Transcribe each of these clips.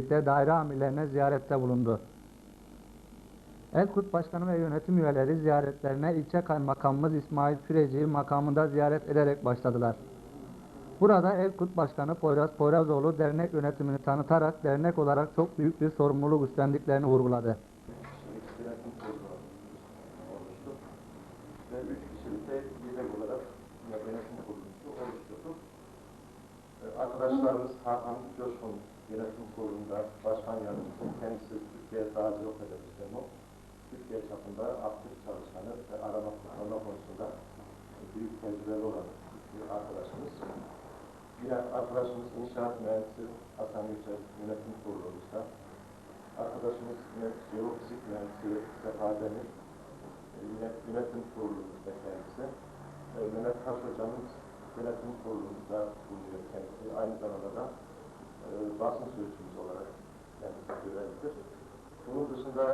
birlikte daire amirlerine ziyarette bulundu. Elkurt Başkanı ve yönetim üyeleri ziyaretlerine ilçe kaymakamımız İsmail Püreci makamında ziyaret ederek başladılar. Burada Elkurt Başkanı Poyraz Poyrazoğlu dernek yönetimini tanıtarak dernek olarak çok büyük bir sorumluluk üstlendiklerini vurguladı. Arkadaşlarımız Hakan Coşkun yönetim kurulunda başkan yardımcısı, kendisi Türkiye Sağcı Federasyonu, Türkiye çapında aktif çalışanı ve arama kurtarma konusunda büyük tecrübeli olan bir arkadaşımız. Yine arkadaşımız inşaat mühendisi Hasan Yücel yönetim kurulumuzda. Arkadaşımız yine jeofizik mühendisi Sefa Demir, e, yine yönetim kurulumuzda kendisi. E, Mehmet Taş hocamız yönetim kurulumuzda bulunuyor kendisi. Aynı zamanda da basın sözcüğümüz olarak kendisi görevlidir. Bunun dışında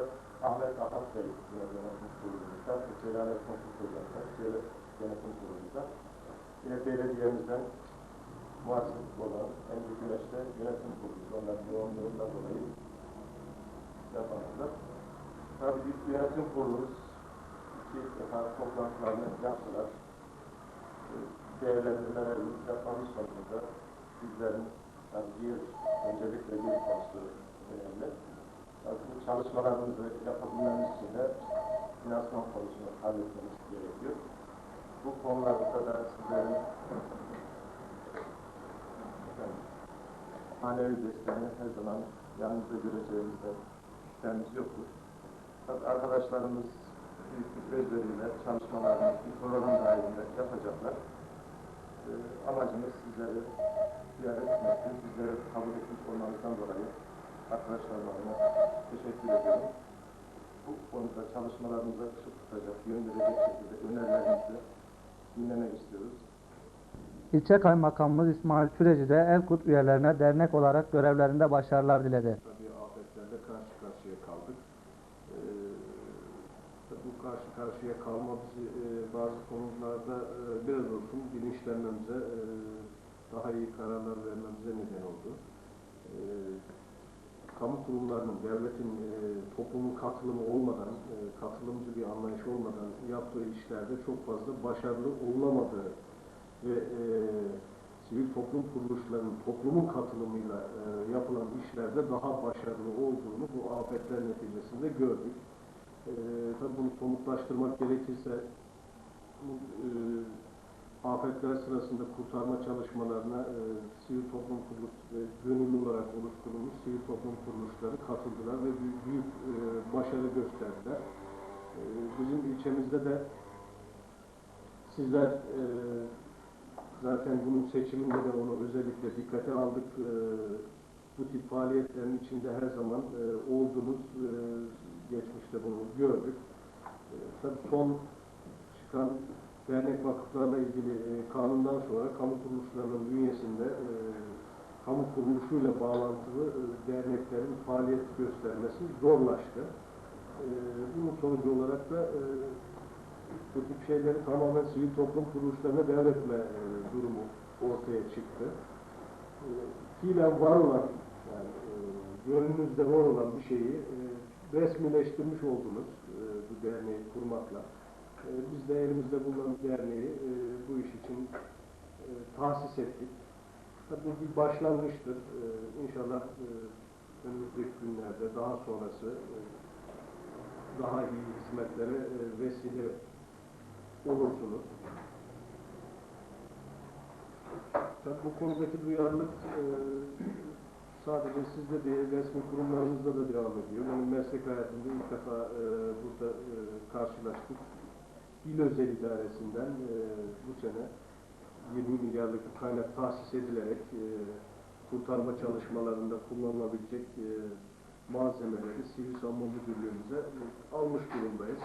Ahmet Ahat Bey yine yönetim kurulumuzda, Celalet Mutlu Hocam da Celalet yönetim kurulumuzda. Yine belediyemizden muhasip olan Emre Güneş'te yönetim kurulu. Onların yoğunluğundan dolayı yapamadılar. Tabii bir yönetim kurulumuz iki defa toplantılarını yaptılar. Ee, Değerlendirmelerini yapmamız sonucunda bizlerin tabii bir öncelikle bir konusu önemli. Bu çalışmalarımızı yapabilmemiz için de finansman konusunu halletmemiz gerekiyor. Bu konularda da sizlerin manevi desteğini her zaman yanınızda göreceğimizde şüphemiz yoktur. Tabii arkadaşlarımız büyük bir özveriyle çalışmalarını bir program dahilinde yapacaklar. Ee, amacımız sizleri ziyaret etmektir. Sizleri kabul etmiş olmanızdan dolayı arkadaşlarıma teşekkür ediyorum. Bu konuda çalışmalarımıza ışık tutacak, yön verecek şekilde önerilerinizi dinlemek istiyoruz. İlçe Kaymakamımız İsmail Püreci de Elkurt üyelerine dernek olarak görevlerinde başarılar diledi. Tabii afetlerle karşı karşıya kaldık. Ee, tabii bu karşı karşıya kalma bizi e, bazı konularda e, biraz olsun bilinçlenmemize, e, daha iyi kararlar vermemize neden oldu. E, kamu kurumlarının, devletin, e, toplumun katılımı olmadan, e, katılımcı bir anlayış olmadan yaptığı işlerde çok fazla başarılı olunamadığı ve e, sivil toplum kuruluşlarının toplumun katılımıyla e, yapılan işlerde daha başarılı olduğunu bu afetler neticesinde gördük. E, tabii bunu somutlaştırmak gerekirse bu, e, afetler sırasında kurtarma çalışmalarına e, sivil toplum kuruluş ve gönüllü olarak oluşturulmuş sivil toplum kuruluşları katıldılar ve büyük, büyük e, başarı gösterdiler. E, bizim ilçemizde de sizler e, Zaten bunun seçiminde de onu özellikle dikkate aldık. Ee, bu tip faaliyetlerin içinde her zaman e, olduğunuz, e, geçmişte bunu gördük. E, tabii son çıkan dernek vakıflarla ilgili e, kanundan sonra kamu kuruluşlarının bünyesinde e, kamu kuruluşuyla bağlantılı e, derneklerin faaliyet göstermesi zorlaştı. E, bunun sonucu olarak da e, bu tip şeyleri tamamen sivil toplum kuruluşlarına devretme e, durumu ortaya çıktı. E, fiilen var olan, yani e, gönlünüzde var olan bir şeyi e, resmileştirmiş oldunuz e, bu derneği kurmakla. E, biz de elimizde bulunan derneği e, bu iş için e, tahsis ettik. Tabii bir başlangıçtır. E, inşallah e, önümüzdeki günlerde daha sonrası e, daha iyi hizmetlere e, vesile olursunuz. Tabii bu konudaki duyarlılık e, sadece sizde değil, resmi kurumlarımızda da devam ediyor. Benim meslek hayatımda ilk defa e, burada e, karşılaştık. İl özel idaresinden e, bu sene 20 milyarlık kaynak tahsis edilerek e, kurtarma çalışmalarında kullanılabilecek e, malzemeleri Sivil Savunma Müdürlüğümüze e, almış durumdayız.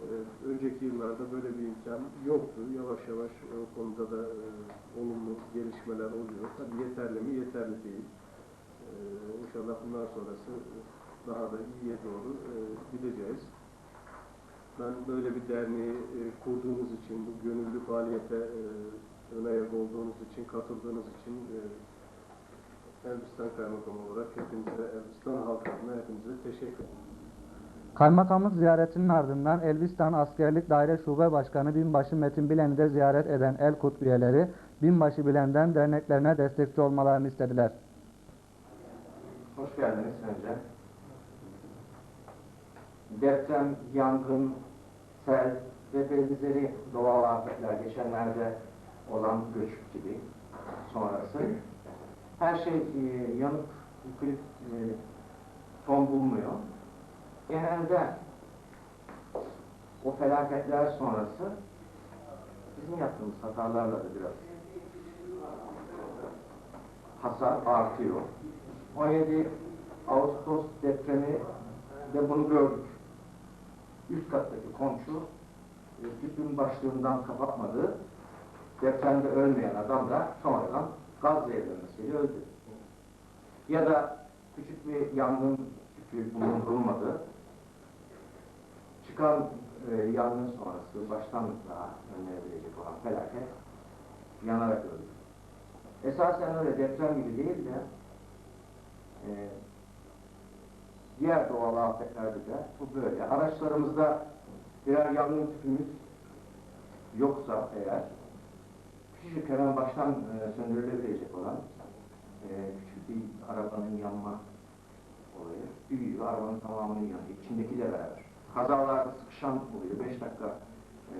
Ee, önceki yıllarda böyle bir imkan yoktu. Yavaş yavaş o konuda da e, olumlu gelişmeler oluyor. Tabii yeterli mi? Yeterli değil. Ee, inşallah bundan sonrası daha da iyiye doğru e, gideceğiz. Ben böyle bir derneği e, kurduğunuz için, bu gönüllü faaliyete e, ön ayak olduğunuz için, katıldığınız için Elbistan Kaymakamı olarak hepinize, Elbistan halk adına hepinize teşekkür ederim. Kaymakamlık ziyaretinin ardından Elbistan Askerlik Daire Şube Başkanı Binbaşı Metin Bilen'i de ziyaret eden Elkut üyeleri Binbaşı Bilen'den derneklerine destekçi olmalarını istediler. Hoş geldiniz önce. Deprem, yangın, sel ve benzeri doğal afetler geçenlerde olan göçük gibi sonrası. Her şey e, yanıp yıkılıp e, son bulmuyor. Genelde o felaketler sonrası bizim yaptığımız hatalarla da biraz hasar artıyor. 17 Ağustos depremi de bunu gördük. Üst kattaki komşu e, tüpün başlığından kapatmadı. Depremde ölmeyen adam da sonradan gaz zehirlenmesiyle öldü. Ya da küçük bir yangın tüpü bulundurulmadı. Çıkan e, yangın sonrası baştan daha önlenebilecek olan felaket yanarak öldü. Esasen öyle deprem gibi değil de e, diğer doğal afetlerde de bu böyle. Araçlarımızda birer yangın tüpümüz yoksa eğer küçücük hemen baştan e, söndürülebilecek olan e, küçük bir arabanın yanma olayı büyüyor, arabanın tamamını yanıyor. İçindekiyle beraber. Kazalarda sıkışan oluyor. Beş dakika e,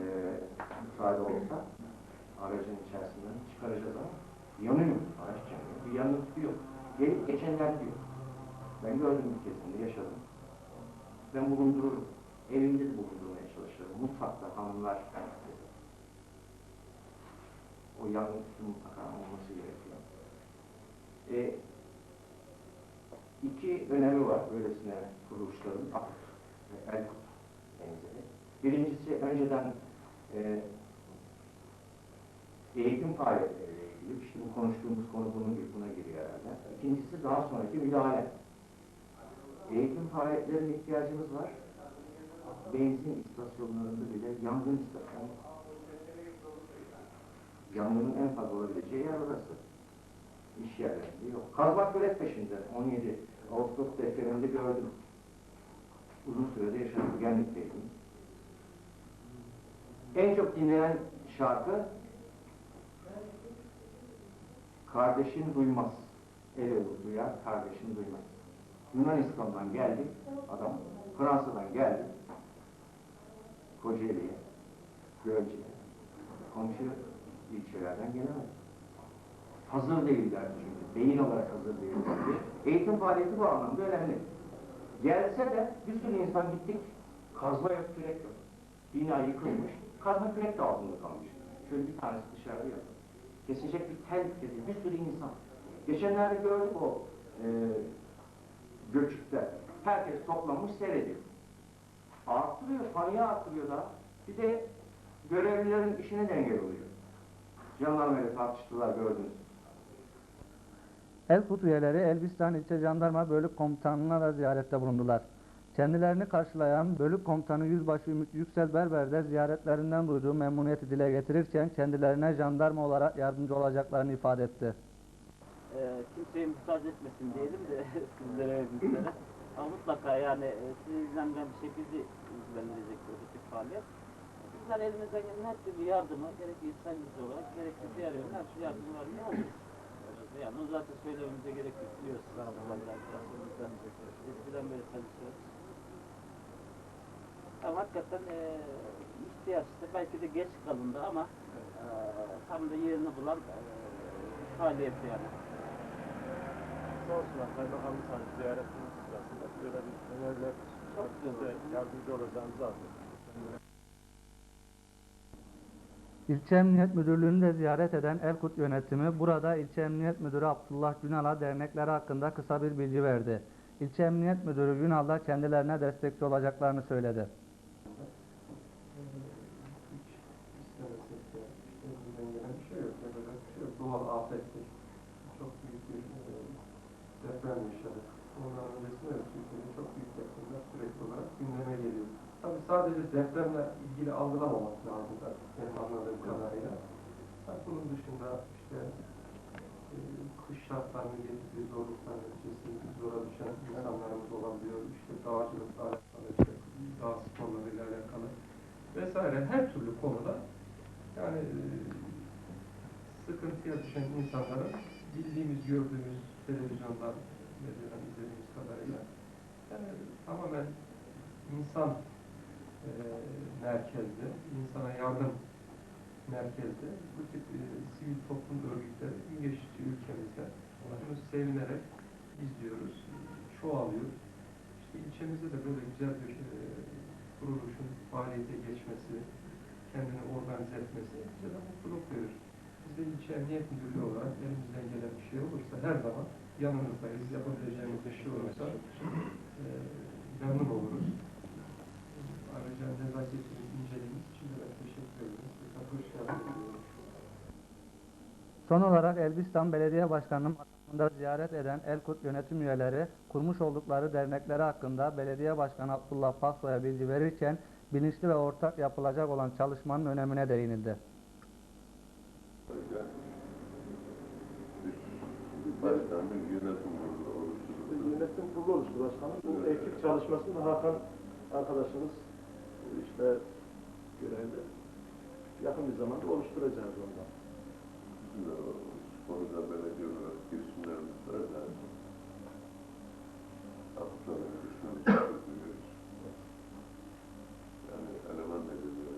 müsaade olsa aracın içerisinden çıkaracağız ama yanıyor. Araç yanıyor. Bir tüpü yok. Gelip geçenler diyor. Ben gördüm bir kesimde, yaşadım. Ben bulundururum. Evimde de bulundurmaya çalışırım. Mutfakta hanımlar o tüpü mutlaka olması gerekiyor. E, iki önemi var böylesine kuruluşların, AKUT ve ELKUT benzeri. Birincisi önceden e, eğitim faaliyetleriyle ilgili, işte bu konuştuğumuz konu bunun buna giriyor herhalde. İkincisi daha sonraki müdahale. Eğitim faaliyetlerine ihtiyacımız var. Benzin istasyonlarında bile yangın istasyonu. Yangının en fazla olabileceği yer orası. İş yerlerinde yok. Kazmak börek peşinde. 17 Ağustos depreminde gördüm. Uzun sürede yaşadım. Genlikteydim. En çok dinlenen şarkı Kardeşin duymaz. El olur duyar, kardeşin duymaz. Yunanistan'dan geldi adam, Fransa'dan geldi. Kocaeli'ye, Gölce'ye, komşu ilçelerden gelemedi. Hazır değiller çünkü, beyin olarak hazır değiller. Eğitim faaliyeti bu anlamda önemli. Gelse de bir sürü insan gittik, kazma yok, kürek yok. Bina yıkılmış, kazma kürek de altında kalmış. Şöyle bir tanesi dışarıda yatıyor. Kesilecek bir tel kesildi, bir sürü insan. Geçenlerde gördük o e, göçükte. Herkes toplanmış seyrediyor. Arttırıyor, paniği arttırıyor da. Bir de görevlilerin işine de engel oluyor. Jandarmayla tartıştılar gördünüz. Elkut üyeleri Elbistan İlçe Jandarma Bölük Komutanlığı'na da ziyarette bulundular. Kendilerini karşılayan Bölük Komutanı Yüzbaşı Ümit Yüksel Berber de ziyaretlerinden duyduğu memnuniyeti dile getirirken kendilerine jandarma olarak yardımcı olacaklarını ifade etti. e, kimseye müsaade etmesin diyelim de sizlere ve bizlere. Ama mutlaka yani e, sizi ilgilendiren bir bizi ilgilendirecektir bu faaliyet. Bizler elimizden gelen her türlü yardımı gerek insan gücü olarak gerekse diğer yönde her türlü yardımı vermeye hazırız. Yani zaten söylememize gerek yok biliyorsunuz. Eskiden beri çalışıyoruz. Ama hakikaten e, ihtiyaçta belki de geç kalındı ama e, tam da yerini bulan e, faaliyet yani. Sağ olsunlar Kaymakamlık Hanım ziyaretimiz sırasında böyle bir öneriler Çok de yardımcı olacağımızı anladık. İlçe Emniyet Müdürlüğü'nü de ziyaret eden Elkut yönetimi burada İlçe Emniyet Müdürü Abdullah Günal'a dernekleri hakkında kısa bir bilgi verdi. İlçe Emniyet Müdürü Günal da kendilerine destekçi olacaklarını söyledi. Hiç istemesek de işte bizden gelen bir şey yok. Yapacak bir şey. Doğal afettir. Çok büyük bir e, deprem yaşadık. Ondan öncesinde de Türkiye'de çok büyük depremler sürekli olarak gündeme geliyor. Tabii sadece depremle ilgili algılamamak lazım da benim anladığım kadarıyla. Bunun dışında işte e, kış şartlarının getirdiği zorluklar neticesinde zora düşen insanlarımız olabiliyor. İşte dağcılıkla alakalı, işte dağ sporlarıyla alakalı vesaire her türlü konuda yani e, sıkıntıya düşen insanların bildiğimiz, gördüğümüz televizyondan, medyadan izlediğimiz kadarıyla yani tamamen insan e, merkezli, insana yardım merkezde bu tip e, sivil toplum örgütleri gün geçtikçe ülkemizde bunu sevinerek izliyoruz, çoğalıyor. İşte ilçemizde de böyle güzel bir e, kuruluşun faaliyete geçmesi, kendini organize etmesi bize de mutluluk verir. Biz de ilçe emniyet müdürlüğü olarak elimizden gelen bir şey olursa her zaman yanınızdayız. Yapabileceğimiz bir şey olursa e, memnun oluruz. Ayrıca nezaketini incelediğiniz için de ben teşekkür ederim. Hoş geldiniz. Son olarak Elbistan Belediye Başkanı'nın makamında ziyaret eden Elkut yönetim üyeleri kurmuş oldukları dernekleri hakkında Belediye Başkanı Abdullah Paksoy'a bilgi verirken bilinçli ve ortak yapılacak olan çalışmanın önemine değinildi. Başkanlık yönetim kurulu oluşturuldu. Yönetim kurulu oluştu başkanım. Bu ekip çalışmasını Hakan arkadaşımız işte görevli. Yakın bir zamanda oluşturacağız ondan. Biz de o konuda belediye olarak girişimlerimiz var da hafiften görüşmemizi sürdürüyoruz. Yani eleman da görüyoruz.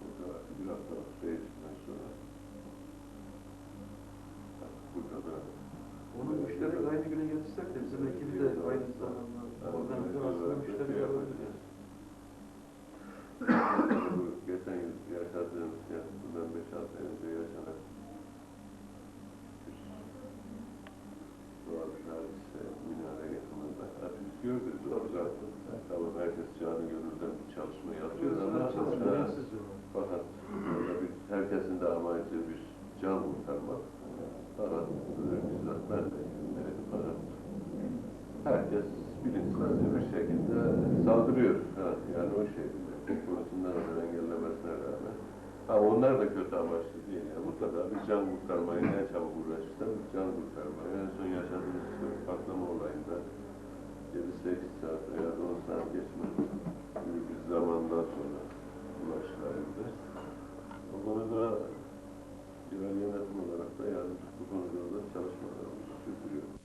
Burada bir hafta değişimden sonra burada da Onun müşteri aynı güne yetişsek de bizim ekibi de aynı zamanda organizasyonda müşteriler olabilir. Bu geçen yıl yaşadığımız, yani bundan 5-6 ay önce yaşanan doğal hadise, minare yakınında. Hadi biz gördük, orada tamam herkes canı gönülden bir çalışma yapıyor ama fakat orada bir, herkesin de amacı bir can kurtarmak. Fakat e, bizzat ben de e, fakat herkes bilinçsizce bir şekilde saldırıyor. Yani o şey konusundan ölen engellemesine rağmen. Ha, onlar da kötü amaçlı değil. Yani mutlaka bir can kurtarmayı ne çabuk uğraşırsa bir can kurtarmayı. En son yaşadığımız patlama olayında 7-8 saat veya 10 saat geçmez gibi bir zamandan sonra ulaşılabildi. O konuda yerel yönetim olarak da yani bu konuda da çalışmalarımızı sürdürüyoruz.